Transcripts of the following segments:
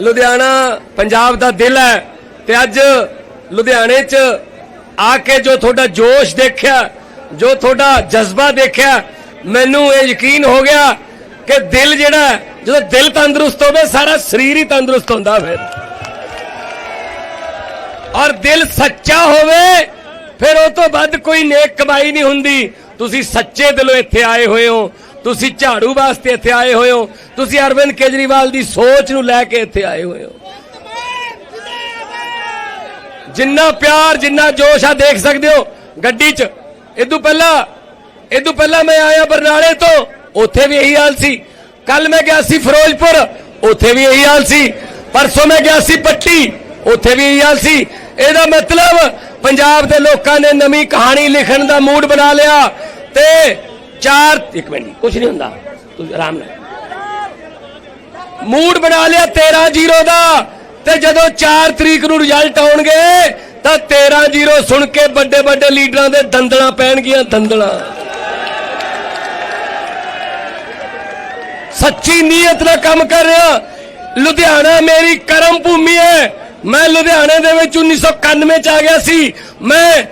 ਲੁਧਿਆਣਾ ਪੰਜਾਬ ਦਾ ਦਿਲ ਹੈ ਤੇ ਅੱਜ ਲੁਧਿਆਣੇ 'ਚ ਆ ਕੇ ਜੋ ਤੁਹਾਡਾ ਜੋਸ਼ ਦੇਖਿਆ, ਜੋ ਤੁਹਾਡਾ ਜਜ਼ਬਾ ਦੇਖਿਆ, ਮੈਨੂੰ ਇਹ ਯਕੀਨ ਹੋ ਗਿਆ ਕਿ ਦਿਲ ਜਿਹੜਾ ਜਦੋਂ ਦਿਲ ਤੰਦਰੁਸਤ ਹੋਵੇ, ਸਾਰਾ ਸਰੀਰ ਹੀ ਤੰਦਰੁਸਤ ਹੁੰਦਾ ਫਿਰ। ਔਰ ਦਿਲ ਸੱਚਾ ਹੋਵੇ, ਫਿਰ ਉਹ ਤੋਂ ਵੱਧ ਕੋਈ ਨੇਕ ਕਮਾਈ ਨਹੀਂ ਹੁੰਦੀ। ਤੁਸੀਂ ਸੱਚੇ ਦਿਲੋਂ ਇੱਥੇ ਆਏ ਹੋਏ ਹੋ। ਤੁਸੀਂ ਝਾੜੂ ਵਾਸਤੇ ਇੱਥੇ ਆਏ ਹੋਏ ਹੋ। ਤੁਸੀਂ ਅਰਵਿੰਦ ਕੇਜਰੀਵਾਲ ਦੀ ਸੋਚ ਨੂੰ ਲੈ ਕੇ ਇੱਥੇ ਆਏ ਹੋਏ ਹੋ। ਜਿੰਨਾ ਪਿਆਰ, ਜਿੰਨਾ ਜੋਸ਼ ਆ, ਦੇਖ ਸਕਦੇ ਹੋ ਗੱਡੀ 'ਚ। ਇਦੋਂ ਪਹਿਲਾਂ ਇਦੋਂ ਪਹਿਲਾਂ ਮੈਂ ਆਇਆ ਬਰਨਾਲੇ ਤੋਂ। ਉੱਥੇ ਵੀ ਇਹੀ ਹਾਲ ਸੀ। ਕੱਲ ਮੈਂ ਗਿਆ ਸੀ ਫਿਰੋਜ਼ਪੁਰ। ਉੱਥੇ ਵੀ ਇਹੀ ਹਾਲ ਸੀ। ਪਰਸੋਂ ਮੈਂ ਗਿਆ ਸੀ ਪੱਟੀ। ਉੱਥੇ ਵੀ ਇਹੀ ਹਾਲ ਸੀ। ਇਹਦਾ ਮਤਲਬ ਪੰਜਾਬ ਦੇ ਲੋਕਾਂ ਨੇ ਨਵੀਂ ਕਹਾਣੀ ਲਿਖਣ ਦਾ ਮੂਡ ਬਣਾ ਲਿਆ ਤੇ ਚਾਰ, ਇੱਕ ਮਿੰਟ ਕੁਝ ਨਹੀਂ ਹੁੰਦਾ। ਤੁਸੀਂ ਆਰਾਮ ਨਾਲ। ਮੂਡ ਬਣਾ ਲਿਆ 13 ਜ਼ੀਰੋ ਦਾ। ਤੇ ਜਦੋਂ 4 ਤਰੀਕ ਨੂੰ ਰਿਜ਼ਲਟ ਆਉਣਗੇ, ਤਾਂ 13 ਜ਼ੀਰੋ ਸੁਣ ਕੇ ਵੱਡੇ ਵੱਡੇ ਲੀਡਰਾਂ ਦੇ ਦੰਦਲਾਂ ਪੈਣਗੀਆਂ, ਦੰਦਲਾਂ। ਸੱਚੀ ਨੀਅਤ ਨਾਲ ਕੰਮ ਕਰ ਰਿਹਾ। ਲੁਧਿਆਣਾ ਮੇਰੀ ਕਰਮ ਭੂਮੀ ਹੈ। ਮੈਂ ਲੁਧਿਆਣੇ ਦੇ ਵਿੱਚ 1991 ਚ ਆ ਗਿਆ ਸੀ। ਮੈਂ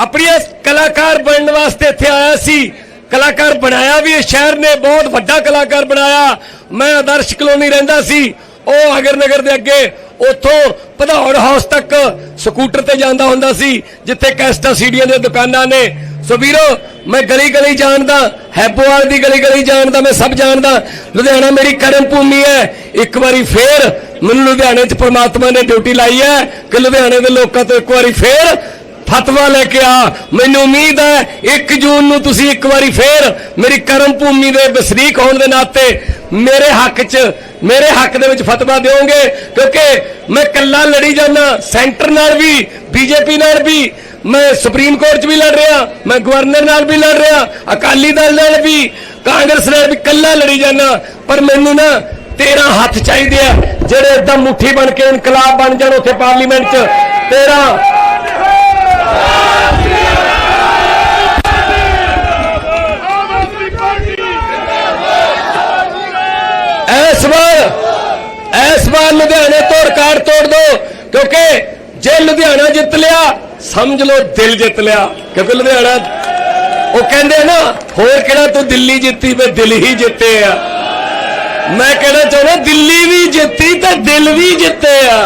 ਆਪਣੀ ਕਲਾਕਾਰ ਬਣਨ ਵਾਸਤੇ ਇੱਥੇ ਆਇਆ ਸੀ। ਕਲਾਕਾਰ ਬਣਾਇਆ ਵੀ ਇਸ ਸ਼ਹਿਰ ਨੇ, ਬਹੁਤ ਵੱਡਾ ਕਲਾਕਾਰ ਬਣਾਇਆ। ਮੈਂ ਆਦਰਸ਼ ਕਲੋਨੀ ਰਹਿੰਦਾ ਸੀ, ਉਹ ਅਗਰ ਨਗਰ ਦੇ ਅੱਗੇ, ਉੱਥੋਂ ਭਦੌੜ ਹਾਊਸ ਤੱਕ ਸਕੂਟਰ ਤੇ ਜਾਂਦਾ ਹੁੰਦਾ ਸੀ, ਜਿੱਥੇ ਕੈਸਟਾ ਸੀਡੀਆਂ ਦੀਆਂ ਦੁਕਾਨਾਂ ਨੇ। ਸੋ ਵੀਰੋ, ਮੈਂ ਗਲੀ ਗਲੀ ਜਾਣਦਾ, ਹੈਪੋਵਾਲ ਦੀ ਗਲੀ ਗਲੀ ਜਾਣਦਾ, ਮੈਂ ਸਭ ਜਾਣਦਾ, ਲੁਧਿਆਣਾ ਮੇਰੀ ਕਰਮ ਭੂਮੀ ਹੈ। ਇੱਕ ਵਾਰੀ ਫੇਰ ਮੈਨੂੰ ਲੁਧਿਆਣੇ 'ਚ ਪ੍ਰਮਾਤਮਾ ਨੇ ਡਿਊਟੀ ਲਾਈ ਹੈ ਕਿ ਲੁਧਿਆਣੇ ਦੇ ਲੋਕਾਂ ਤੋਂ ਇੱਕ ਵਾਰੀ ਫੇਰ ਫਤਵਾ ਲੈ ਕੇ ਆ। ਮੈਨੂੰ ਉਮੀਦ ਹੈ 1 ਜੂਨ ਨੂੰ ਤੁਸੀਂ ਇੱਕ ਵਾਰੀ ਫੇਰ ਮੇਰੀ ਕਰਮ ਭੂਮੀ ਦੇ ਵਸਨੀਕ ਹੋਣ ਦੇ ਨਾਤੇ ਮੇਰੇ ਹੱਕ 'ਚ, ਮੇਰੇ ਹੱਕ ਦੇ ਵਿੱਚ ਫਤਵਾ ਦਿਓਗੇ। ਕਿਉਂਕਿ ਮੈਂ ਕੱਲਾ ਲੜੀ ਜਾਂਦਾ, ਸੈਂਟਰ ਨਾਲ ਵੀ, ਬੀਜੇਪੀ ਨਾਲ ਵੀ, ਮੈਂ ਸੁਪਰੀਮ ਕੋਰਟ 'ਚ ਵੀ ਲੜ ਰਿਹਾ, ਮੈਂ ਗਵਰਨਰ ਨਾਲ ਵੀ ਲੜ ਰਿਹਾ, ਅਕਾਲੀ ਦਲ ਨਾਲ ਵੀ, ਕਾਂਗਰਸ ਨਾਲ ਵੀ ਕੱਲਾ ਲੜੀ ਜਾਂਦਾ। ਪਰ ਮੈਨੂੰ ਨਾ 13 ਹੱਥ ਚਾਹੀਦੇ ਆ ਜਿਹੜੇ ਇਦਾਂ ਮੁੱਠੀ ਬਣ ਕੇ ਇਨਕਲਾਬ ਬਣ ਜਾਣ ਉੱਥੇ ਪਾਰਲੀਮੈਂਟ 'ਚ 13 ਇਸ ਵਾਰ ਇਸ ਵਾਰ ਲੁਧਿਆਣੇ ਤੋਂ ਰਿਕਾਰਡ ਤੋੜ ਦੋ ਕਿਉਂਕਿ ਜੇ ਲੁਧਿਆਣਾ ਜਿੱਤ ਲਿਆ, ਸਮਝ ਲਓ ਦਿਲ ਜਿੱਤ ਲਿਆ, ਕਿਉਂਕਿ ਲੁਧਿਆਣਾ, ਉਹ ਕਹਿੰਦੇ ਨਾ, ਹੋਰ ਕਿਹੜਾ ਤੂੰ ਦਿੱਲੀ ਜਿੱਤੀ ਵੇ ਦਿਲ ਹੀ ਜਿੱਤੇ ਆ। ਮੈਂ ਕਹਿਣਾ ਚਾਹੁੰਦਾ, ਦਿੱਲੀ ਵੀ ਜਿੱਤੀ ਤੇ ਦਿਲ ਵੀ ਜਿੱਤੇ ਆ।